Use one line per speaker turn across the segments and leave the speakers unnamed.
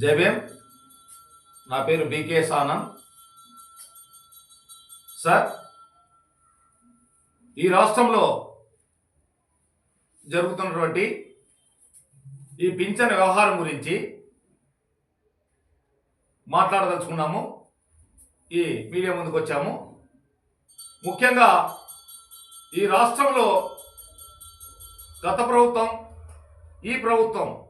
జయభీం. నా పేరు BK సానంద్ sir ఈ రాష్ట్రంలో జరుగుతున్నటువంటి ఈ పింఛన్ వ్యవహారం గురించి మాట్లాడదలుచుకున్నాము. ఈ మీడియా ముందుకు వచ్చాము. ముఖ్యంగా ఈ రాష్ట్రంలో గత ప్రభుత్వం ఈ ప్రభుత్వం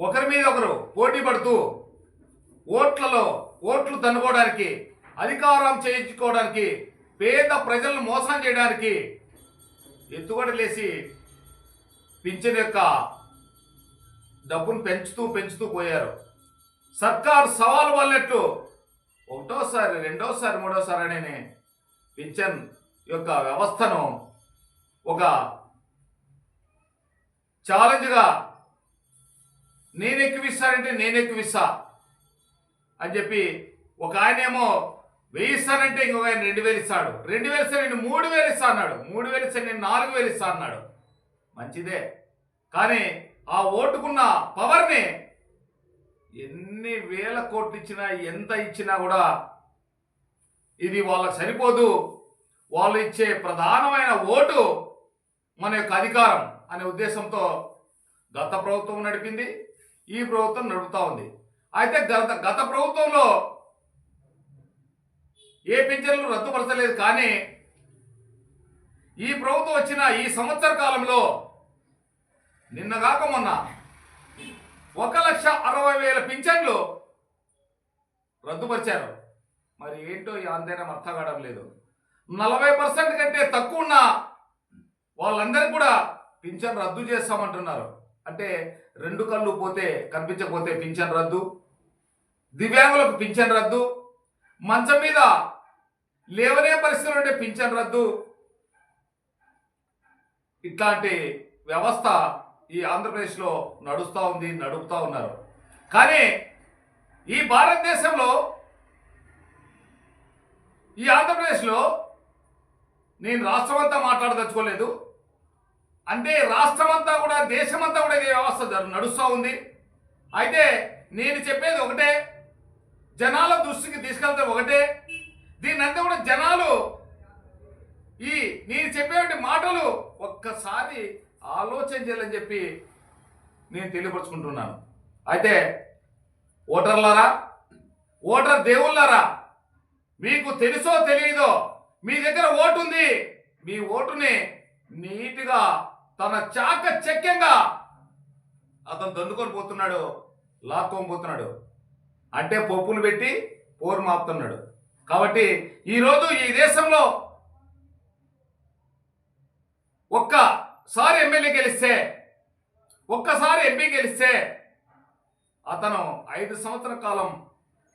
ఒకరి మీద ఒకరు పోటీ పడుతూ ఓట్లలో ఓట్లు తన్నుకోవడానికి అధికారం చేయించుకోవడానికి పేద ప్రజలను మోసం చేయడానికి ఎత్తుగడలేసి పింఛన్ యొక్క డబ్బును పెంచుతూ పెంచుతూ పోయారు. సర్కార్ సవాలు వల్లెట్టు ఒకటోసారి రెండోసారి మూడోసారి అనే పింఛన్ యొక్క వ్యవస్థను ఒక ఛాలెంజ్గా నేను ఎక్కువిస్తానంటే నేను ఎక్కువిస్తా అని చెప్పి ఒక ఆయనేమో వెయ్యి ఇస్తానంటే ఇంకొక ఆయన రెండు వేలు ఇస్తాడు. రెండు వేలు ఇస్తే నేను మూడు వేలు ఇస్తా అన్నాడు. మూడు వేలు ఇస్తే నేను నాలుగు వేలు ఇస్తా అన్నాడు. మంచిదే. కానీ ఆ ఓటుకున్న పవర్ని ఎన్ని వేల కోట్లు ఇచ్చినా ఎంత ఇచ్చినా కూడా ఇది వాళ్ళకి సరిపోదు. వాళ్ళు ఇచ్చే ప్రధానమైన ఓటు మన యొక్క అధికారం అనే ఉద్దేశంతో గత ప్రభుత్వం నడిపింది. ఈ ప్రభుత్వం నడుపుతూ ఉంది. అయితే గత గత ప్రభుత్వంలో ఏ పింఛన్లు రద్దుపరచలేదు కానీ ఈ ప్రభుత్వం వచ్చిన ఈ సంవత్సర కాలంలో నిన్నగాక మొన్న ఒక లక్ష అరవై వేల పింఛన్లు రద్దుపరిచారు. మరి ఏంటో ఈ ఆందోళన అర్థం కావడం లేదు. నలభై పర్సెంట్ కంటే తక్కువ ఉన్న వాళ్ళందరికీ కూడా పింఛన్ రద్దు చేస్తామంటున్నారు. అంటే రెండు కళ్ళు పోతే కనిపించకపోతే పింఛన్ రద్దు దివ్యాంగులకు పింఛన్ రద్దు మంచం మీద లేవనే పరిస్థితులు ఉంటే పింఛన్ రద్దు. ఇట్లాంటి వ్యవస్థ ఈ ఆంధ్రప్రదేశ్లో నడుస్తూ ఉంది నడుపుతూ ఉన్నారు. కానీ ఈ భారతదేశంలో ఈ ఆంధ్రప్రదేశ్లో నేను రాష్ట్రం అంతా మాట్లాడదలుచుకోలేదు. అంటే రాష్ట్రం అంతా కూడా దేశమంతా కూడా ఇదే వ్యవస్థ నడుస్తూ ఉంది. అయితే నేను చెప్పేది ఒకటే జనాల దృష్టికి తీసుకెళ్తే ఒకటే. దీని అంతా కూడా జనాలు ఈ నేను చెప్పేటువంటి మాటలు ఒక్కసారి ఆలోచన చేయాలని చెప్పి నేను తెలియపరుచుకుంటున్నాను. అయితే ఓటర్లారా ఓటర్ దేవుళ్ళారా మీకు తెలుసో తెలియదో మీ దగ్గర ఓటు ఉంది మీ ఓటుని నీట్గా తన చాక చక్యంగా అతను దండుకొని పోతున్నాడు లాక్కొని పోతున్నాడు. అంటే పప్పులు పెట్టి పోరు మాపుతున్నాడు. కాబట్టి ఈరోజు ఈ దేశంలో ఒక్కసారి ఎమ్మెల్యే గెలిస్తే ఒక్కసారి ఎంపీ గెలిస్తే అతను ఐదు సంవత్సర కాలం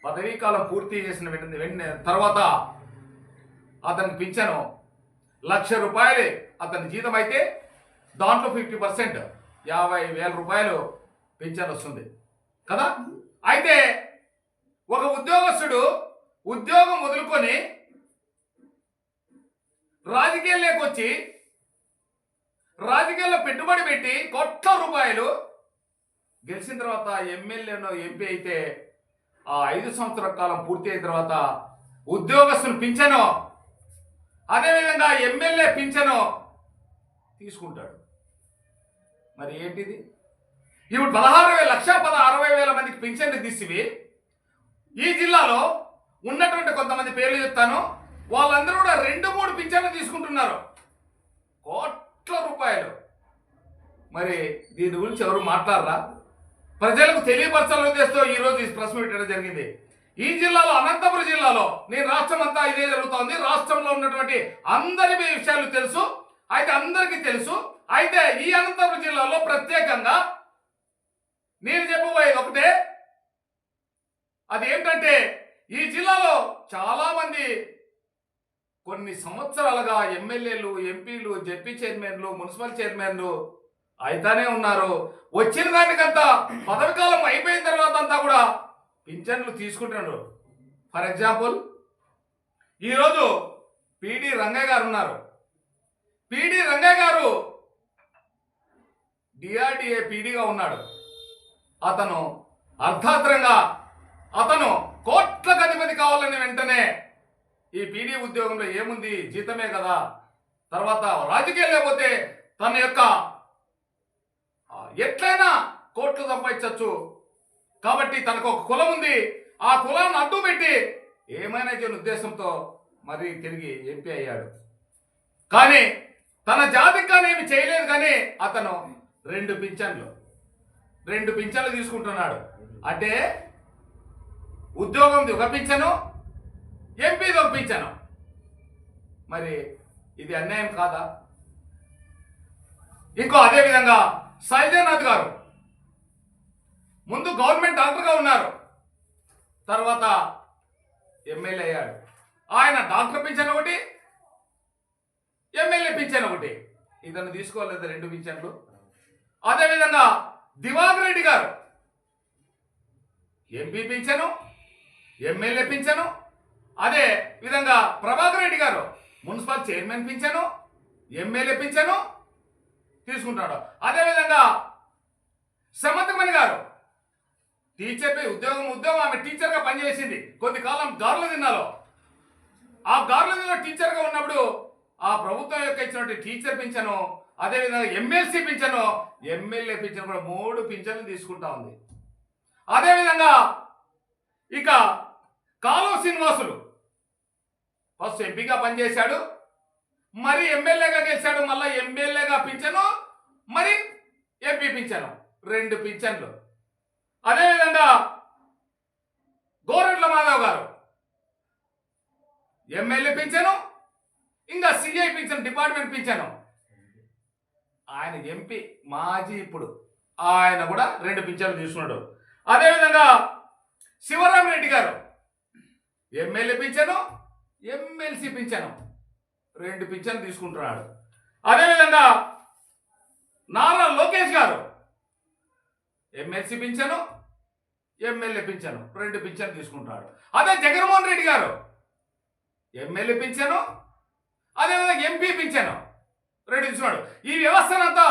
పదవీ కాలం పూర్తి చేసిన వెంటనే వెంటనే తర్వాత అతనికి పింఛను లక్ష రూపాయలు అతని జీతం అయితే దాంట్లో ఫిఫ్టీ పర్సెంట్ యాభై వేల రూపాయలు పింఛన్ వస్తుంది. కదా? అయితే ఒక ఉద్యోగస్తుడు ఉద్యోగం వదులుకొని రాజకీయాల్లోకి వచ్చి రాజకీయాల్లో పెట్టుబడి పెట్టి కోట్ల రూపాయలు గెలిచిన తర్వాత ఎమ్మెల్యేనో ఎంపీ అయితే ఆ ఐదు సంవత్సరాల కాలం పూర్తి అయిన తర్వాత ఉద్యోగస్తులు పింఛను అదేవిధంగా ఎమ్మెల్యే పింఛను తీసుకుంటాడు. మరి ఏంటిది? ఇప్పుడు పదహారు వేల లక్ష పద అరవై వేల మందికి పింఛన్లు తీసివి ఈ జిల్లాలో ఉన్నటువంటి కొంతమంది పేర్లు చెప్తాను. వాళ్ళందరూ కూడా రెండు మూడు పింఛన్లు తీసుకుంటున్నారు. కోట్ల రూపాయలు. మరి దీని గురించి ఎవరు మాట్లాడరా? ప్రజలకు తెలియపరచాలని ఉద్దేశంతో ఈ ఈ ప్రశ్న పెట్టడం జరిగింది. ఈ జిల్లాలో అనంతపురం జిల్లాలో నేను రాష్ట్రం అంతా ఇదే జరుగుతోంది. రాష్ట్రంలో ఉన్నటువంటి అందరి మీ విషయాలు తెలుసు. అయితే అందరికీ తెలుసు. అయితే ఈ అనంతపురం జిల్లాలో ప్రత్యేకంగా నేను చెప్పబోయేది ఒకటే. అది ఏంటంటే ఈ జిల్లాలో చాలా మంది కొన్ని సంవత్సరాలుగా ఎమ్మెల్యేలు ఎంపీలు జడ్పీ చైర్మన్లు మున్సిపల్ చైర్మన్లు అయితేనే ఉన్నారు. వచ్చిన దానికంతా పదవి కాలం అయిపోయిన తర్వాత అంతా కూడా పింఛన్లు తీసుకుంటున్నారు. ఫర్ ఎగ్జాంపుల్ ఈరోజు పిడి రంగయ్య గారు ఉన్నారు. పిడి రంగయ్య గారు డిఆర్డిఏ పీడీగా ఉన్నాడు. అతను అర్ధాత్రంగా అతను కోట్ల అధిపతి కావాలని వెంటనే ఈ పీడీ ఉద్యోగంలో ఏముంది? జీతమే కదా. తర్వాత రాజకీయాలు లేకపోతే తన యొక్క ఎట్లయినా కోట్లు సంపాదించవచ్చు కాబట్టి తనకు ఒక కులం ఉంది. ఆ కులాన్ని అడ్డు పెట్టి ఏమైనా చేయని ఉద్దేశంతో మరి తిరిగి ఎంపీ అయ్యాడు. కానీ తన జాతికి ఏమి చేయలేదు కానీ అతను రెండు పింఛన్లు రెండు పింఛన్లు తీసుకుంటున్నాడు. అంటే ఉద్యోగంది ఒక పింఛను ఎంపీది ఒక పింఛను. మరి ఇది అన్యాయం కాదా? ఇంకో అదేవిధంగా విధంగా గారు ముందు గవర్నమెంట్ డాక్టర్గా ఉన్నారు. తర్వాత ఎమ్మెల్యే అయ్యాడు. ఆయన డాక్టర్ పింఛన్ ఒకటి ఎమ్మెల్యే పింఛన్ ఒకటి. ఇతను తీసుకోలేదు రెండు పింఛన్లు? అదేవిధంగా దివాకర్ రెడ్డి గారు. ఎంపీ పింఛను ఎమ్మెల్యే పింఛను అదే విధంగా ప్రభాకర్ రెడ్డి గారు మున్సిపల్ చైర్మన్ పింఛను ఎమ్మెల్యే పింఛను తీసుకుంటాడు. అదేవిధంగా సమంతమణి గారు టీచర్ ఉద్యోగం ఉద్యోగం ఆమె టీచర్గా పనిచేసింది. కొద్ది కాలం గారులు తిన్నాలో ఆ గారులు తిన్న టీచర్గా ఉన్నప్పుడు ఆ ప్రభుత్వం యొక్క ఇచ్చినటువంటి టీచర్ పింఛను అదేవిధంగా ఎమ్మెల్సీ పింఛను ఎమ్మెల్యే పింఛను కూడా మూడు పింఛన్లు తీసుకుంటా ఉంది. అదేవిధంగా ఇక కాలువ శ్రీనివాసులు ఫస్ట్ ఎంపీగా పనిచేశాడు మరి ఎమ్మెల్యేగా గెలిచాడు మళ్ళీ ఎమ్మెల్యేగా పింఛను మరి ఎంపీ పింఛను రెండు పింఛన్లు. అదేవిధంగా గోరెడ్ల మాధవ్ గారు ఎమ్మెల్యే పింఛను ఇంకా సిఐ పింఛను డిపార్ట్మెంట్ పింఛను ఆయన ఎంపీ మాజీ ఇప్పుడు. ఆయన కూడా రెండు పింఛన్లు తీసుకున్నాడు. అదేవిధంగా శివరామరెడ్డి గారు. ఎమ్మెల్యే పింఛను ఎమ్మెల్సీ పింఛను రెండు పింఛన్లు తీసుకుంటున్నాడు. అదేవిధంగా నారా లోకేష్ గారు. ఎమ్మెల్సీ పింఛను ఎమ్మెల్యే పింఛను రెండు పింఛను తీసుకుంటాడు అదే జగన్మోహన్ రెడ్డి గారు. ఎమ్మెల్యే పింఛను అదేవిధంగా ఎంపీ పింఛను. రెండు ఈ వ్యవస్థనంతా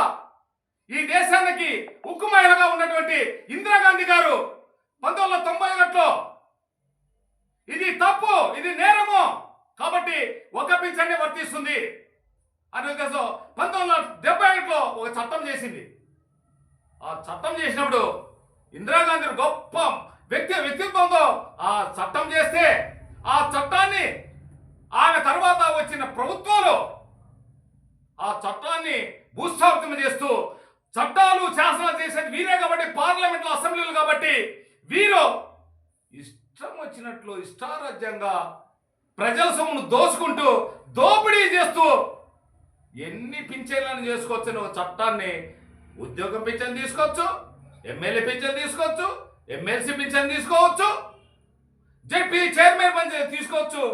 ఈ దేశానికి ఉక్కు మహిళగా ఉన్నటువంటి ఇందిరాగాంధీ గారు పంతొమ్మిది వందల తొంభై ఒకటిలో ఇది తప్పు ఇది నేరము. కాబట్టి ఒక పింఛన్ని వర్తిస్తుంది. అనే ఉద్దేశం పంతొమ్మిది వందల డెబ్బై ఒకటిలో ఒక చట్టం చేసింది. ఆ చట్టం చేసినప్పుడు ఇందిరాగాంధీ గొప్ప వ్యక్తి వ్యక్తిత్వంతో ఆ చట్టం చేస్తే ఆ చట్టాన్ని ఆమె తర్వాత వచ్చిన ప్రభుత్వాలు ఆ చట్టాన్ని చేస్తూ చట్టాలు శాసనాలు చేసేది వీరే కాబట్టి పార్లమెంట్లో అసెంబ్లీలు కాబట్టి వీరు ఇష్టం వచ్చినట్లు ఇష్టారాజ్యంగా ప్రజల సొమ్మును దోచుకుంటూ దోపిడీ చేస్తూ ఎన్ని పింఛన్లను చేసుకోవచ్చని ఒక చట్టాన్ని ఉద్యోగం పింఛన్ తీసుకోవచ్చు ఎమ్మెల్యే పింఛన్ తీసుకోవచ్చు ఎమ్మెల్సీ పింఛన్ తీసుకోవచ్చు జడ్పీ చైర్మన్ పింఛన్ తీసుకోవచ్చు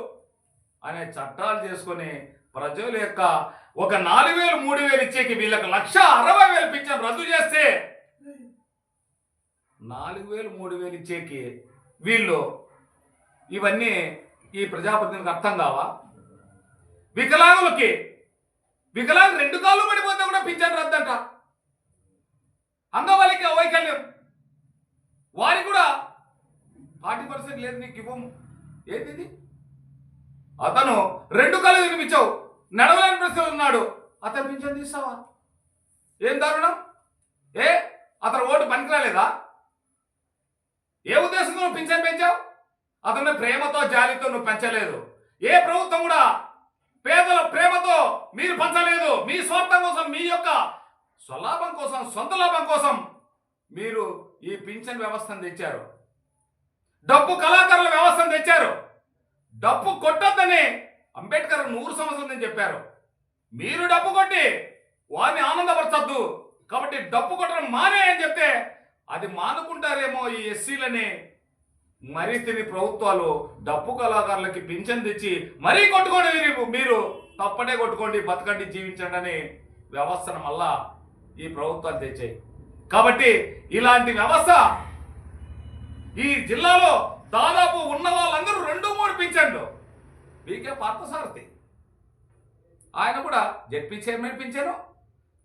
అనే చట్టాలు చేసుకొని ప్రజల యొక్క ఒక నాలుగు వేలు మూడు వేలు ఇచ్చేకి వీళ్ళకి లక్ష అరవై వేలు పింఛన్ రద్దు చేస్తే నాలుగు వేలు మూడు వేలు ఇచ్చేకి వీళ్ళు ఇవన్నీ ఈ ప్రజాప్రతినికి అర్థం కావా? వికలాంగులకి వికలాంగు రెండు కాళ్ళు పడిపోతే కూడా పింఛన్ రద్దంట. అంగవల్లికి వైకల్యం. వారికి కూడా ఫార్టీ పర్సెంట్ లేదు నీకు ఇవ్వము. ఏంటిది? ఇది? అతను రెండు కళ్ళు వినిపించావు నడవలేని ప్రశ్నలు ఉన్నాడు. అతను పింఛన్ తీస్తావా? ఏం దారుణం? ఏ? అతను ఓటు పనికిరాలేదా? ఏ ఉద్దేశంతో నువ్వు పింఛన్ పెంచావు? అతను ప్రేమతో జాలితో నువ్వు పెంచలేదు. ఏ ప్రభుత్వం కూడా పేదల ప్రేమతో మీరు పంచలేదు. మీ స్వార్థం కోసం మీ యొక్క స్వలాభం కోసం సొంత లాభం కోసం మీరు ఈ పింఛన్ వ్యవస్థను తెచ్చారు. డబ్బు కళాకారుల వ్యవస్థను తెచ్చారు. డబ్బు కొట్టొద్దని అంబేద్కర్ నూరు సంవత్సరం అని చెప్పారు. మీరు డబ్బు కొట్టి వారిని ఆనందపరచద్దు. కాబట్టి డబ్బు కొట్టడం మానే అని చెప్తే అది మానుకుంటారేమో ఈ ఎస్సీలని. మరీ తిని ప్రభుత్వాలు డప్పు కళాకారులకి పింఛన్ తెచ్చి మరీ కొట్టుకోండి మీరు మీరు. తప్పనే కొట్టుకోండి బతకండి జీవించండి అని వ్యవస్థను మళ్ళా ఈ ప్రభుత్వాలు తెచ్చాయి. కాబట్టి ఇలాంటి వ్యవస్థ ఈ జిల్లాలో దాదాపు ఉన్న వాళ్ళందరూ రెండు మూడు పింఛన్లు. బీకే పార్థసారథి. ఆయన కూడా జడ్పీ చైర్మన్ పింఛను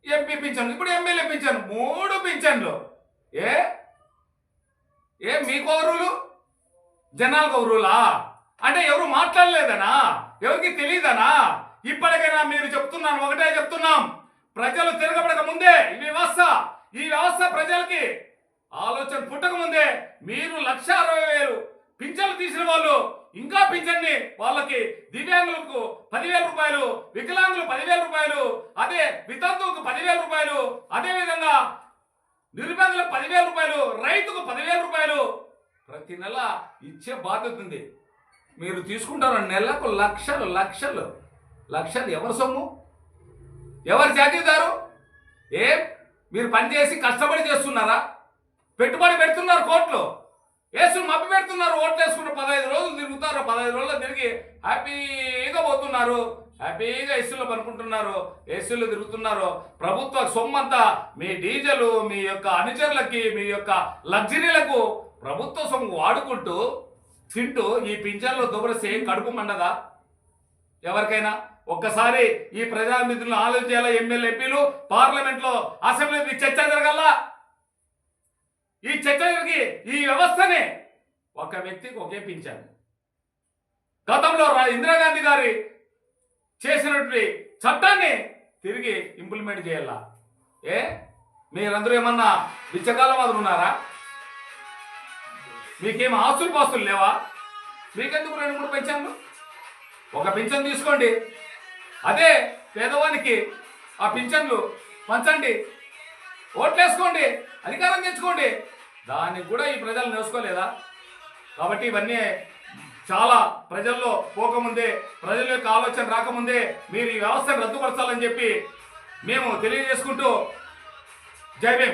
ఎంపీ పింఛను ఇప్పుడు ఎమ్మెల్యే పింఛను మూడు పింఛన్లు. ఏ? ఏ మీ ఒక జనాల గౌరవులా అంటే ఎవరు మాట్లాడలేదనా? ఎవరికి తెలియదనా ఇప్పటికైనా మీరు చెప్తున్నాను ఒకటే చెప్తున్నాం. ప్రజలు తిరగబడక ముందే ఈ వ్యవస్థ ఈ వ్యవస్థ ప్రజలకి ఆలోచన పుట్టక ముందే మీరు లక్ష అరవై వేలు పింఛన్లు తీసిన వాళ్ళు ఇంకా పింఛన్ని వాళ్ళకి దివ్యాంగులకు పదివేల రూపాయలు వికలాంగులు పదివేల రూపాయలు అదే వితంతువుకు పదివేల రూపాయలు అదేవిధంగా నిరుపేదలకు పదివేల రూపాయలు రైతుకు పదివేల రూపాయలు ప్రతి నెల ఇచ్చే బాధ్యత ఉంది. మీరు తీసుకుంటారు నెలకు లక్షలు లక్షలు. లక్షలు ఎవరి సొమ్ము? ఎవరు జాతీయదారు ఏ? మీరు పనిచేసి కష్టపడి చేస్తున్నారా? పెట్టుబడి పెడుతున్నారు కోట్లు. వేసు మబ్బి పెడుతున్నారు ఓట్లు వేసుకున్న పదహైదు రోజులు తిరుగుతారు పదహైదు రోజులు తిరిగి హ్యాపీగా పోతున్నారు హ్యాపీగా ఎస్సులు పనుకుంటున్నారు ఎస్సులు తిరుగుతున్నారు. ప్రభుత్వ సొమ్మంతా మీ డీజలు మీ యొక్క అనుచరులకి మీ యొక్క లగ్జరీలకు ప్రభుత్వ సొమ్ము వాడుకుంటూ తింటూ ఈ పింఛన్లో దుబరసి కడుపు మండదా? ఎవరికైనా? ఒక్కసారి ఈ ప్రజానిధులను ఆలోచించాలా? ఎమ్మెల్యే ఎంపీలు పార్లమెంట్లో అసెంబ్లీ చర్చ జరగాల? ఈ చర్చ జరిగి ఈ వ్యవస్థని. ఒక వ్యక్తికి ఒకే పింఛన్. గతంలో రా- ఇందిరాగాంధీ గారి చేసినటువంటి చట్టాన్ని తిరిగి ఇంప్లిమెంట్ చేయాలా. ఏ? మీరందరూ ఏమన్నా బిచ్చకాలం మాదిరి ఉన్నారా? మీకేం ఆస్తులు పాస్తులు లేవా? మీకెందుకు రెండు మూడు పెన్షన్లు ఒక పింఛన్ తీసుకోండి. అదే పేదవానికి ఆ పింఛన్లు పంచండి. ఓట్లేసుకోండి. అధికారం తెచ్చుకోండి. దాన్ని కూడా ఈ ప్రజలు నేర్చుకోలేదా? కాబట్టి ఇవన్నీ చాలా ప్రజల్లో పోకముందే ప్రజల యొక్క ఆలోచన రాకముందే మీరు ఈ వ్యవస్థను రద్దుపరచాలని చెప్పి మేము తెలియజేసుకుంటూ జై భీమ్.